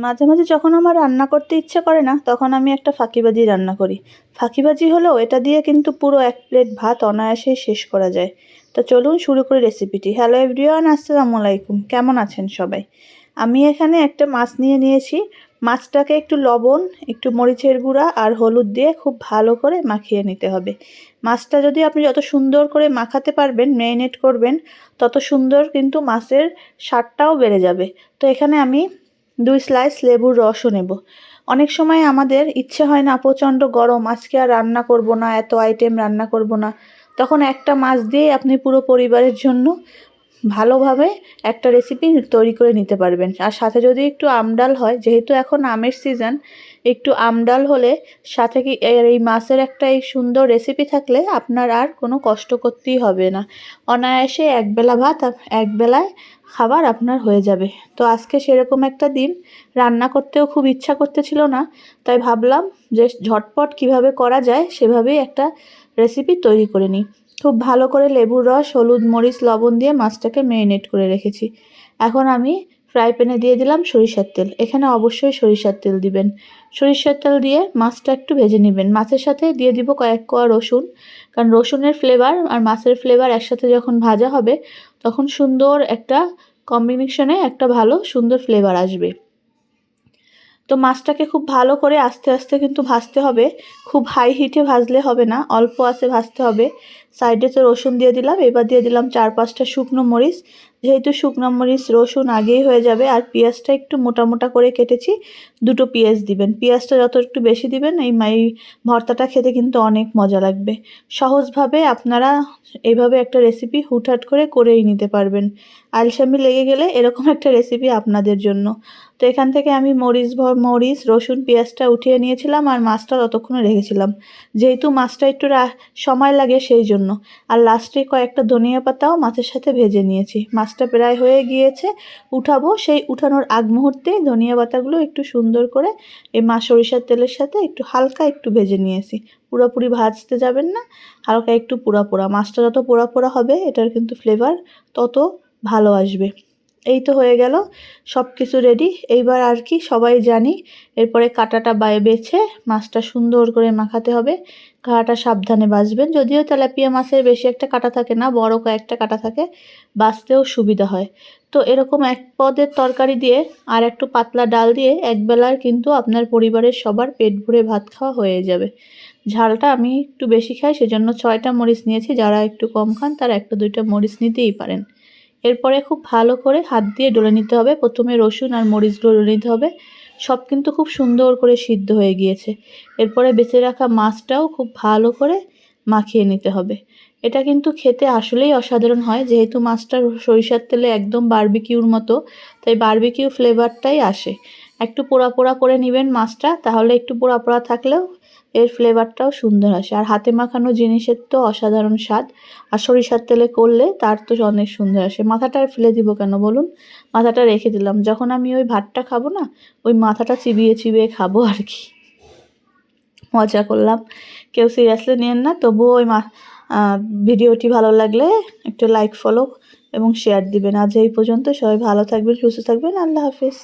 মাঝে মাঝে যখন আমার রান্না করতে ইচ্ছে করে না, তখন আমি একটা ফাঁকিবাজি রান্না করি। ফাঁকিবাজি হলেও এটা দিয়ে কিন্তু পুরো এক প্লেট ভাত অনায়াসেই শেষ করা যায়। তো চলুন শুরু করি রেসিপিটি। হ্যালো এভরিওয়ান, আসসালামু আলাইকুম। কেমন আছেন সবাই? আমি এখানে একটা মাছ নিয়ে নিয়েছি। মাছটাকে একটু লবণ, একটু মরিচের গুঁড়া আর হলুদ দিয়ে খুব ভালো করে মাখিয়ে নিতে হবে। মাছটা যদি আপনি যত সুন্দর করে মাখাতে পারবেন, ম্যারিনেট করবেন, তত সুন্দর কিন্তু মাছের স্বাদটাও বেড়ে যাবে। তো এখানে আমি দুই স্লাইস লেবুর রসও নেব। অনেক সময় আমাদের ইচ্ছে হয় না, প্রচণ্ড গরম, আজকে আর রান্না করব না, এত আইটেম রান্না করব না। তখন একটা মাছ দিয়ে আপনি পুরো পরিবারের জন্য ভালোভাবে একটা রেসিপি তৈরি করে নিতে পারবেন। আর সাথে যদি একটু আমডাল হয়, যেহেতু এখন আমের সিজন একটু আমডাল হলে সাথে কি এই মাছের একটা এই সুন্দর রেসিপি থাকলে আপনার আর কোনো কষ্ট করতেই হবে না। অনায়াসে একবেলা ভাত, একবেলায় খাবার আপনার হয়ে যাবে। তো আজকে সেরকম একটা দিন। রান্না করতেও খুব ইচ্ছা করতেছিল না, তাই ভাবলাম যে ঝটপট কীভাবে করা যায় সেভাবেই একটা রেসিপি তৈরি করে নিই। খুব ভালো করে লেবুর রস, হলুদ, মরিচ, লবণ দিয়ে মাছটাকে মেরিনেট করে রেখেছি। এখন আমি ফ্রাই প্যানে দিয়ে দিলাম সরিষার তেল। এখানে অবশ্যই সরিষার তেল দিবেন। সরিষার তেল দিয়ে মাছটা একটু ভেজে নেবেন। মাছের সাথে দিয়ে দিব কয়েক কোয়া রসুন, কারণ রসুনের ফ্লেভার আর মাছের ফ্লেভার একসাথে যখন ভাজা হবে, তখন সুন্দর একটা কম্বিনেশনে একটা ভালো সুন্দর ফ্লেভার আসবে। তো মাছটাকে খুব ভালো করে আস্তে আস্তে কিন্তু ভাজতে হবে। খুব হাই হিটে ভাজলে হবে না, অল্প আছে ভাজতে হবে। সাইডে তো রসুন দিয়ে দিলাম, এবার দিয়ে দিলাম চার পাঁচটা শুকনো মরিচ। যেহেতু শুকনো মরিচ, রসুন আগেই হয়ে যাবে আর পেঁয়াজটা একটু মোটা মোটা করে কেটেছি, দুটো পেঁয়াজ দিবেন। পেঁয়াজটা যত একটু বেশি দিবেন, এই মাই ভর্তাটা খেতে কিন্তু অনেক মজা লাগবে। সহজভাবে আপনারা এইভাবে একটা রেসিপি হুটহাট করে করেই নিতে পারবেন। আলসামি লেগে গেলে এরকম একটা রেসিপি আপনাদের জন্য। তো এখান থেকে আমি মরিচ মরিচ, রসুন, পেঁয়াজটা উঠিয়ে নিয়েছিলাম আর মাছটা ততক্ষণে রেখেছিলাম। যেহেতু মাছটা একটু সময় লাগে সেই জন্য। আর লাস্টে কয়েকটা ধনিয়া পাতাও মাছের সাথে ভেজে নিয়েছি। মাছটা প্রায় হয়ে গিয়েছে, উঠাবো। সেই উঠানোর আগ মুহূর্তে ধনিয়া পাতাগুলো একটু সুন্দর করে এই মা সরিষার তেলের সাথে একটু হালকা একটু ভেজে নিয়েছি। পুরোপুরি ভাজতে যাবেন না, হালকা একটু পোড়া পোড়া। মাছটা যত পোড়া পোড়া হবে, এটার কিন্তু ফ্লেভার তত ভালো আসবে। এই তো হয়ে গেল সব কিছু রেডি এইবার আর কি সবাই জানি, এরপরে কাটাটা বায়ে বেছে মাছটা সুন্দর করে মাখাতে হবে। কাঁটাটা সাবধানে বাছবেন যদিও তেলাপিয়া মাছের বেশি একটা কাটা থাকে না, বড় কয়েকটা কাটা থাকে, বাঁচতেও সুবিধা হয়। তো এরকম এক পদের তরকারি দিয়ে আর একটু পাতলা ডাল দিয়ে একবেলার কিন্তু আপনার পরিবারের সবার পেট ভরে ভাত খাওয়া হয়ে যাবে। ঝালটা আমি একটু বেশি খাই, সেজন্য ছয়টা মরিচ নিয়েছি, যারা একটু কম খান তারা একটা দুইটা মরিচ নিতেই পারেন। এরপরে খুব ভালো করে হাত দিয়ে ডলে নিতে হবে। প্রথমে রসুন আর মরিচগুলো ডলে নিতে হবে। সব কিন্তু খুব সুন্দর করে সিদ্ধ হয়ে গিয়েছে। এরপরে বেঁচে রাখা মাছটাও খুব ভালো করে মাখিয়ে নিতে হবে। এটা কিন্তু খেতে আসলেই অসাধারণ হয়। যেহেতু মাছটা সরিষার তেলে একদম বার্বিকিউর মতো, তাই বার্বিকিউ ফ্লেভারটাই আসে। একটু পোড়া পোড়া করে নেবেন মাছটা, তাহলে একটু পোড়া পোড়া থাকলেও এর ফ্লেভারটাও সুন্দর আসে। আর হাতে মাখানো জিনিসের তো অসাধারণ স্বাদ। আর সরিষার তেলে করলে তার তো অনেক সুন্দর আসে। মাথাটা আর ফেলে দিব কেন বলুন? মাথাটা রেখে দিলাম। যখন আমি ওই ভাতটা খাব না, ওই মাথাটা চিবিয়ে চিবিয়ে খাব আর কি। মজা করলাম। কেউ সিরিয়াসলি নেন না, তবুও ওই মা ভিডিওটি ভালো লাগলে একটু লাইক ফলো এবং শেয়ার দিবেন। আজ এই পর্যন্ত। সবাই ভালো থাকবেন, সুস্থ থাকবেন। আল্লাহ হাফিজ।